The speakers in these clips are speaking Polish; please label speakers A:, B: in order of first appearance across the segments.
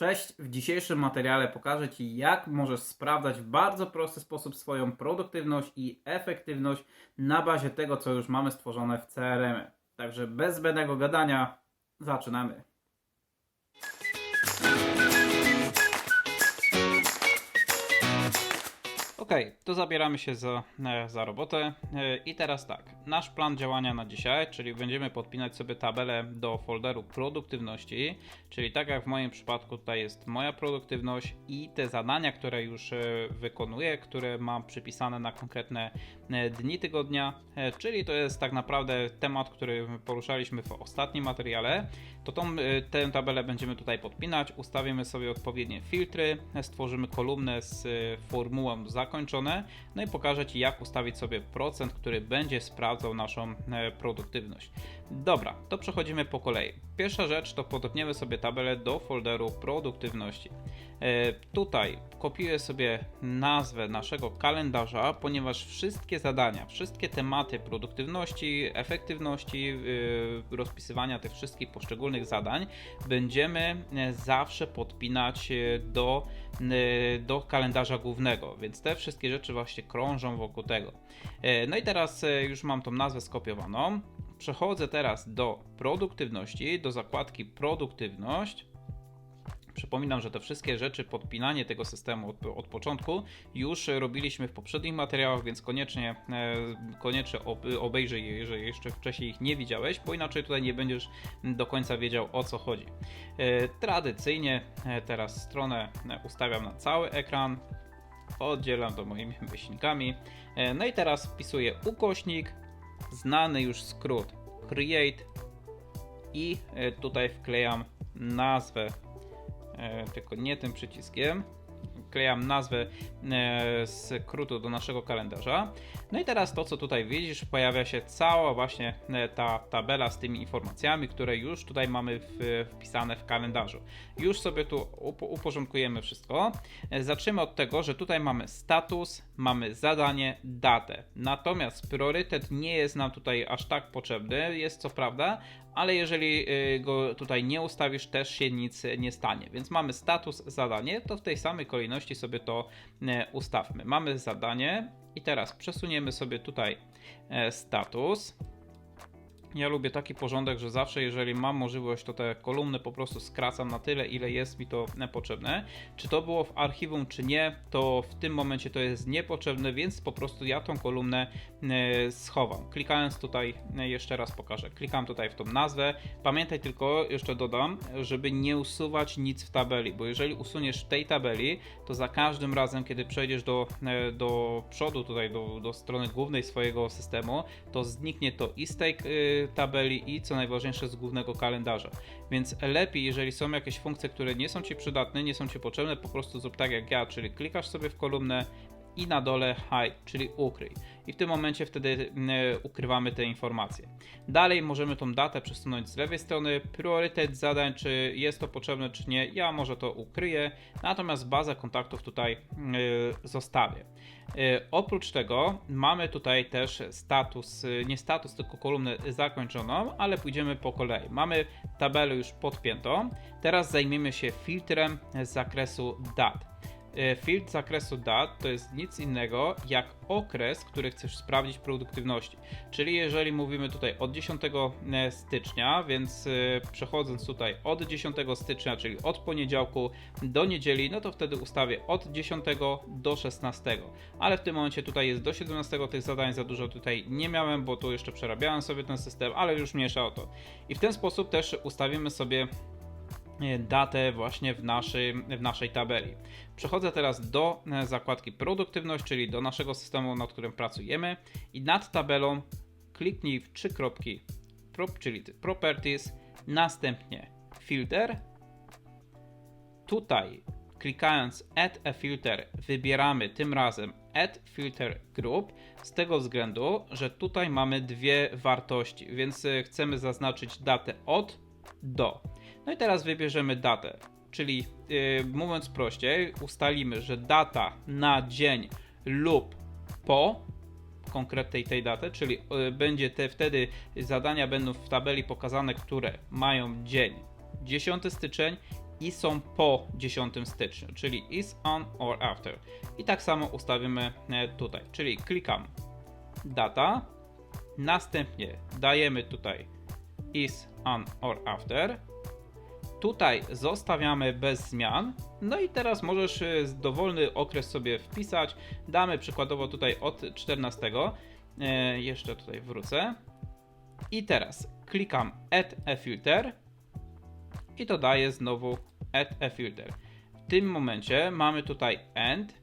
A: Cześć, w dzisiejszym materiale pokażę Ci, jak możesz sprawdzać w bardzo prosty sposób swoją produktywność i efektywność na bazie tego, co już mamy stworzone w CRM. Także bez zbędnego gadania, zaczynamy. Ok, to zabieramy się za, e, za robotę. E, I teraz tak, nasz plan działania na dzisiaj, czyli będziemy podpinać sobie tabelę do folderu produktywności, czyli tak jak w moim przypadku tutaj jest moja produktywność i te zadania, które już e, wykonuję, które mam przypisane na konkretne dni tygodnia, czyli to jest tak naprawdę temat, który poruszaliśmy w ostatnim materiale, to tą, tę tabelę będziemy tutaj podpinać, ustawimy sobie odpowiednie filtry, stworzymy kolumnę z formułą zakończone, no i pokażę Ci jak ustawić sobie procent, który będzie sprawdzał naszą e, produktywność. Dobra, to przechodzimy po kolei. Pierwsza rzecz to podepniemy sobie tabelę do folderu produktywności. E, Tutaj kopiuję sobie nazwę naszego kalendarza, ponieważ wszystkie zadania, wszystkie tematy produktywności, efektywności, yy, rozpisywania tych wszystkich poszczególnych zadań będziemy e, zawsze podpinać e, do, e, do kalendarza głównego, więc te wszystkie rzeczy właśnie krążą wokół tego. E, No i teraz e, już mam tą nazwę skopiowaną. Przechodzę teraz do produktywności, do zakładki produktywność. Przypominam, że te wszystkie rzeczy, podpinanie tego systemu od, od początku już robiliśmy w poprzednich materiałach, więc koniecznie, e, koniecznie ob, obejrzyj je, jeżeli jeszcze wcześniej ich nie widziałeś, bo inaczej tutaj nie będziesz do końca wiedział o co chodzi. E, Tradycyjnie e, teraz stronę ustawiam na cały ekran, oddzielam to moimi myślnikami. No i teraz wpisuję ukośnik, znany już skrót create i e, tutaj wklejam nazwę e, tylko nie tym przyciskiem. Wklejam nazwę e, skrótu do naszego kalendarza. No i teraz to, co tutaj widzisz, pojawia się cała właśnie e, ta tabela z tymi informacjami, które już tutaj mamy wpisane w kalendarzu. Już sobie tu upo- uporządkujemy wszystko. E, Zaczniemy od tego, że tutaj mamy status, mamy zadanie, datę. Natomiast priorytet nie jest nam tutaj aż tak potrzebny, jest co prawda, ale jeżeli y, go tutaj nie ustawisz, też się nic nie stanie. Więc mamy status, zadanie, to w tej samej kolejności sobie to e, ustawmy. Mamy zadanie i teraz przesuniemy sobie tutaj e, status. Ja lubię taki porządek, że zawsze jeżeli mam możliwość, to te kolumny po prostu skracam na tyle, ile jest mi to potrzebne. Czy to było w archiwum, czy nie, to w tym momencie to jest niepotrzebne, więc po prostu ja tą kolumnę e, schowam. Klikając tutaj, e, jeszcze raz pokażę, klikam tutaj w tą nazwę. Pamiętaj tylko, jeszcze dodam, żeby nie usuwać nic w tabeli, bo jeżeli usuniesz w tej tabeli, to za każdym razem, kiedy przejdziesz do, e, do przodu, tutaj do, do strony głównej swojego systemu, to zniknie to i z tej tabeli i co najważniejsze z głównego kalendarza. Więc lepiej, jeżeli są jakieś funkcje, które nie są Ci przydatne, nie są Ci potrzebne, po prostu zrób tak jak ja, czyli klikasz sobie w kolumnę i na dole hide, czyli ukryj. I w tym momencie wtedy y, ukrywamy te informacje. Dalej możemy tą datę przesunąć z lewej strony, priorytet zadań, czy jest to potrzebne, czy nie. Ja może to ukryję, natomiast bazę kontaktów tutaj y, zostawię. Y, Oprócz tego mamy tutaj też status, nie status, tylko kolumnę zakończoną, ale pójdziemy po kolei. Mamy tabelę już podpiętą. Teraz zajmiemy się filtrem z zakresu dat. Filtr z zakresu dat to jest nic innego jak okres, który chcesz sprawdzić produktywności. Czyli jeżeli mówimy tutaj od 10 stycznia, więc y, przechodząc tutaj od 10 stycznia, czyli od poniedziałku do niedzieli, no to wtedy ustawię od 10 do 16. Ale w tym momencie tutaj jest do 17 tych zadań za dużo tutaj nie miałem, bo tu jeszcze przerabiałem sobie ten system, ale już mniejsza o to. I w ten sposób też ustawimy sobie e, datę właśnie w, naszym, w naszej tabeli. Przechodzę teraz do e, zakładki produktywność, czyli do naszego systemu, nad którym pracujemy i nad tabelą kliknij w trzy kropki, prop, czyli properties, następnie filter. Tutaj klikając add a filter wybieramy tym razem add filter group z tego względu, że tutaj mamy dwie wartości, więc e, chcemy zaznaczyć datę od do. No i teraz wybierzemy datę, czyli yy, mówiąc prościej, ustalimy, że data na dzień lub po konkretnej tej daty, czyli yy, będzie te wtedy zadania będą w tabeli pokazane, które mają dzień 10 styczeń i są po 10 styczniu, czyli is on or after. I tak samo ustawimy e, tutaj, czyli klikam data, następnie dajemy tutaj is on or after. Tutaj zostawiamy bez zmian. No i teraz możesz z dowolny okres sobie wpisać. Damy przykładowo tutaj od 14. E, jeszcze tutaj wrócę. I teraz klikam Add a Filter i to daje znowu Add a Filter. W tym momencie mamy tutaj End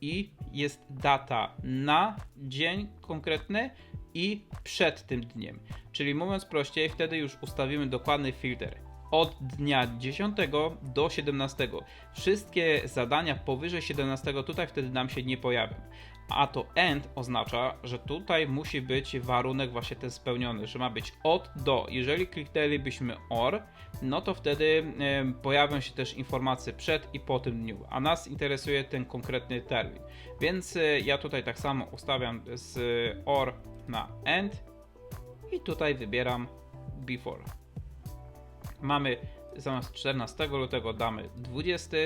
A: i jest data na dzień konkretny i przed tym dniem. Czyli mówiąc prościej, wtedy już ustawimy dokładny filtr. Od dnia 10 do 17. Wszystkie zadania powyżej 17 tutaj wtedy nam się nie pojawią. A to end oznacza, że tutaj musi być warunek właśnie ten spełniony, że ma być od do. Jeżeli kliknęlibyśmy OR, no to wtedy pojawią się też informacje przed i po tym dniu, a nas interesuje ten konkretny termin. Więc e, ja tutaj tak samo ustawiam z OR na end i tutaj wybieram before. Mamy zamiast 14 lutego damy 20.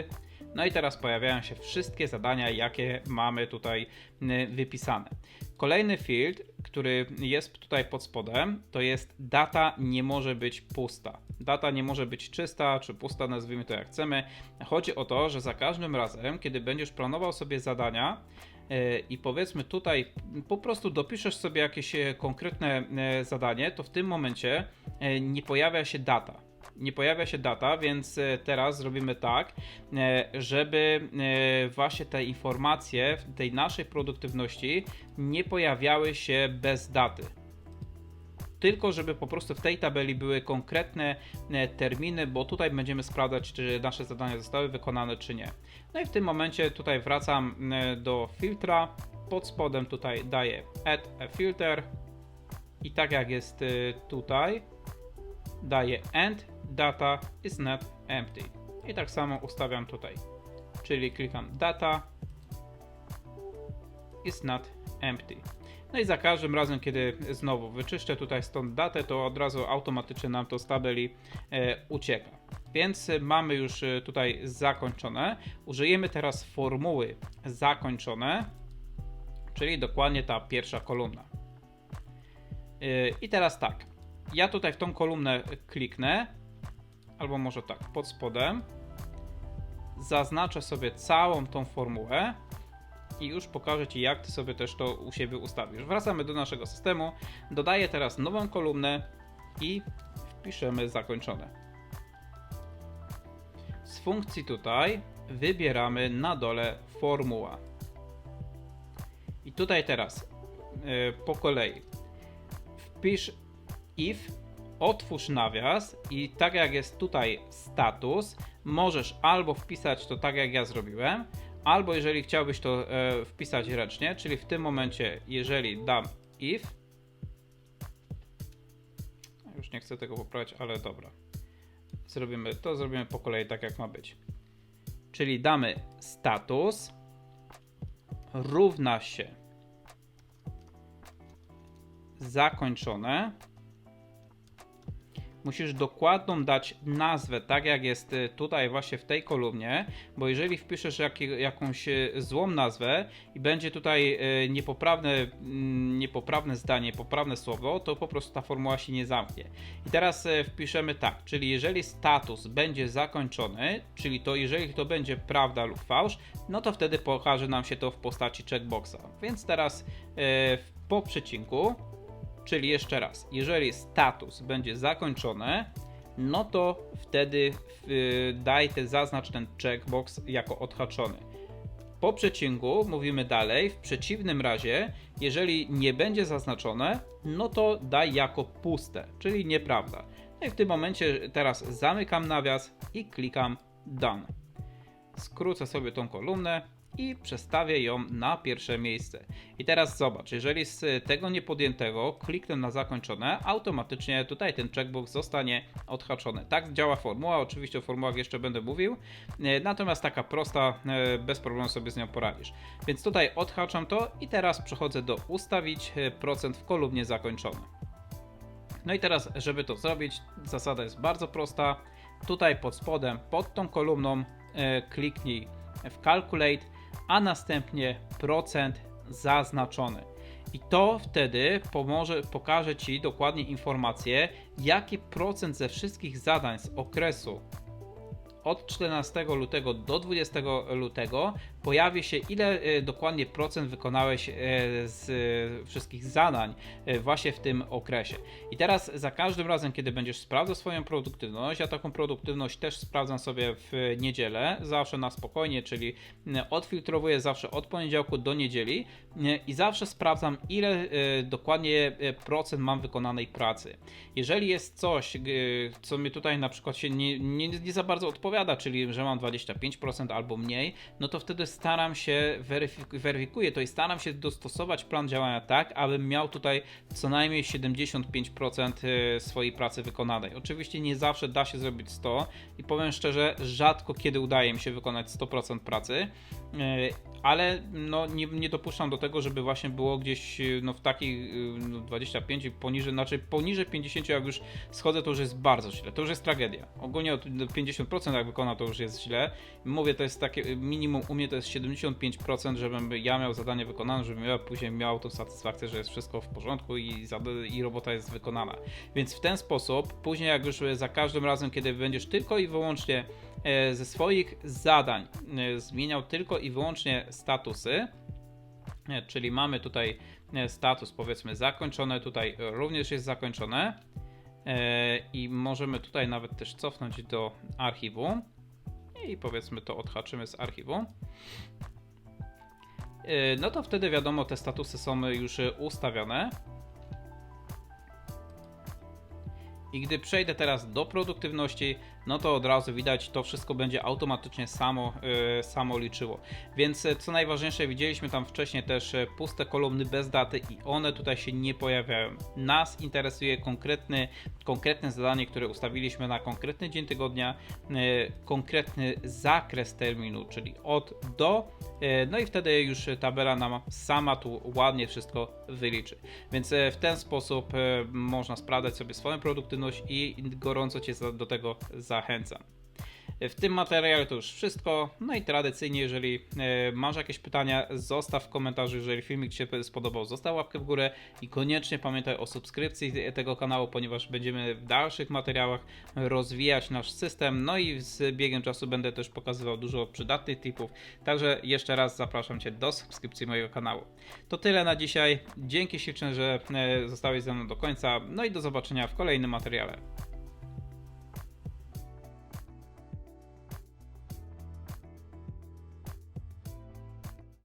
A: No i teraz pojawiają się wszystkie zadania, jakie mamy tutaj y, wypisane. Kolejny field, który jest tutaj pod spodem, to jest data nie może być pusta. Data nie może być czysta czy pusta, nazwijmy to jak chcemy. Chodzi o to, że za każdym razem, kiedy będziesz planował sobie zadania, y, i powiedzmy tutaj po prostu dopiszesz sobie jakieś e, konkretne zadanie, to w tym momencie nie pojawia się data nie pojawia się data, więc e, teraz zrobimy tak, e, żeby e, właśnie te informacje w tej naszej produktywności nie pojawiały się bez daty. Tylko żeby po prostu w tej tabeli były konkretne terminy, bo tutaj będziemy sprawdzać, czy nasze zadania zostały wykonane, czy nie. No i w tym momencie tutaj wracam do filtra, pod spodem tutaj daję add a filter. I tak jak jest tutaj, daję end data is not empty. I tak samo ustawiam tutaj. Czyli klikam data is not empty. No i za każdym razem, kiedy znowu wyczyszczę tutaj stąd datę, to od razu automatycznie nam to z tabeli e, ucieka. Więc mamy już e, tutaj zakończone. Użyjemy teraz formuły zakończone, czyli dokładnie ta pierwsza kolumna. E, I teraz tak, ja tutaj w tą kolumnę kliknę, albo może tak, pod spodem, zaznaczę sobie całą tą formułę i już pokażę Ci, jak Ty sobie też to u siebie ustawisz. Wracamy do naszego systemu, dodaję teraz nową kolumnę i wpiszemy zakończone. Z funkcji tutaj wybieramy na dole formuła. I tutaj teraz yy, po kolei wpisz if otwórz nawias i tak jak jest tutaj status, możesz albo wpisać to tak jak ja zrobiłem, albo jeżeli chciałbyś to e, wpisać ręcznie, czyli w tym momencie, jeżeli dam if, już nie chcę tego poprawiać, ale dobra, zrobimy to, zrobimy po kolei tak jak ma być. Czyli damy status równa się zakończone musisz dokładną dać nazwę, tak jak jest y, tutaj właśnie w tej kolumnie, bo jeżeli wpiszesz jak, jakąś y, złą nazwę i będzie tutaj y, niepoprawne, mm, niepoprawne zdanie, poprawne słowo, to po prostu ta formuła się nie zamknie. I teraz wpiszemy tak, czyli jeżeli status będzie zakończony, czyli to jeżeli to będzie prawda lub fałsz, no to wtedy pokaże nam się to w postaci checkboxa. Więc teraz po przecinku Czyli jeszcze raz, jeżeli status będzie zakończony, no to wtedy daj ten zaznacz ten checkbox jako odhaczony. Po przecinku mówimy dalej, w przeciwnym razie, jeżeli nie będzie zaznaczone, no to daj jako puste, czyli nieprawda. No i w tym momencie teraz zamykam nawias i klikam Done. Skrócę sobie tą kolumnę, i przestawię ją na pierwsze miejsce. I teraz zobacz, jeżeli z tego niepodjętego kliknę na zakończone, automatycznie tutaj ten checkbox zostanie odhaczony. Tak działa formuła, oczywiście o formułach jeszcze będę mówił, e, natomiast taka prosta, e, bez problemu sobie z nią poradzisz. Więc tutaj odhaczam to i teraz przechodzę do ustawić e, procent w kolumnie zakończone. No i teraz, żeby to zrobić, zasada jest bardzo prosta. tutaj pod spodem, pod tą kolumną kliknij w Calculate, a następnie procent zaznaczony. I to wtedy pomoże, pokaże Ci dokładnie informację, jaki procent ze wszystkich zadań z okresu od 14 lutego do 20 lutego pojawi się, ile e, dokładnie procent wykonałeś e, z e, wszystkich zadań właśnie w tym okresie. I teraz za każdym razem, kiedy będziesz sprawdzał swoją produktywność, ja taką produktywność też sprawdzam sobie w niedzielę, zawsze na spokojnie, czyli odfiltrowuję zawsze od poniedziałku do niedzieli nie, i zawsze sprawdzam, ile dokładnie procent mam wykonanej pracy. Jeżeli jest coś, co mi tutaj na przykład się nie, nie, nie za bardzo odpowiada, czyli że mam 25% albo mniej, no to wtedy staram się, weryfik- weryfikuję to i staram się dostosować plan działania tak, abym miał tutaj co najmniej 75% e, swojej pracy wykonanej. Oczywiście nie zawsze da się zrobić 100 i powiem szczerze, rzadko kiedy udaje mi się wykonać 100% pracy, e, ale no, nie, nie dopuszczam do tego, żeby właśnie było gdzieś e, no, w takich no, 25 i poniżej, znaczy poniżej 50 jak już schodzę, to już jest bardzo źle, to już jest tragedia. Ogólnie od 50% jak wykona, to już jest źle. Mówię, to jest takie minimum u mnie to jest 75%, żebym ja miał zadanie wykonane, żebym ja później miał tą satysfakcję, że jest wszystko w porządku i, i robota jest wykonana. Więc w ten sposób, później jak już za każdym razem, kiedy będziesz tylko i wyłącznie e, ze swoich zadań e, zmieniał tylko i wyłącznie statusy, e, czyli mamy tutaj status powiedzmy zakończone, tutaj również jest zakończone i możemy tutaj nawet też cofnąć do archiwum i powiedzmy to odhaczymy z archiwum. E, No to wtedy wiadomo, te statusy są już e, ustawione. I gdy przejdę teraz do produktywności, no to od razu widać, to wszystko będzie automatycznie samo, e, samo liczyło. Więc e, co najważniejsze, widzieliśmy tam wcześniej też e, puste kolumny bez daty i one tutaj się nie pojawiają. Nas interesuje konkretny, konkretne zadanie, które ustawiliśmy na konkretny dzień tygodnia, konkretny zakres terminu, czyli od do, no i wtedy już tabela nam sama tu ładnie wszystko wyliczy. Więc w ten sposób można sprawdzać sobie swoją produktywność i gorąco Cię do tego zachęcam. W tym materiale to już wszystko. No i tradycyjnie, jeżeli e, masz jakieś pytania, zostaw w komentarzu. Jeżeli filmik Ci się spodobał, zostaw łapkę w górę i koniecznie pamiętaj o subskrypcji tego kanału, ponieważ będziemy w dalszych materiałach rozwijać nasz system. No i z biegiem czasu będę też pokazywał dużo przydatnych tipów. Także jeszcze raz zapraszam Cię do subskrypcji mojego kanału. To tyle na dzisiaj. Dzięki śliczne, że e, zostałeś ze mną do końca. No i do zobaczenia w kolejnym materiale.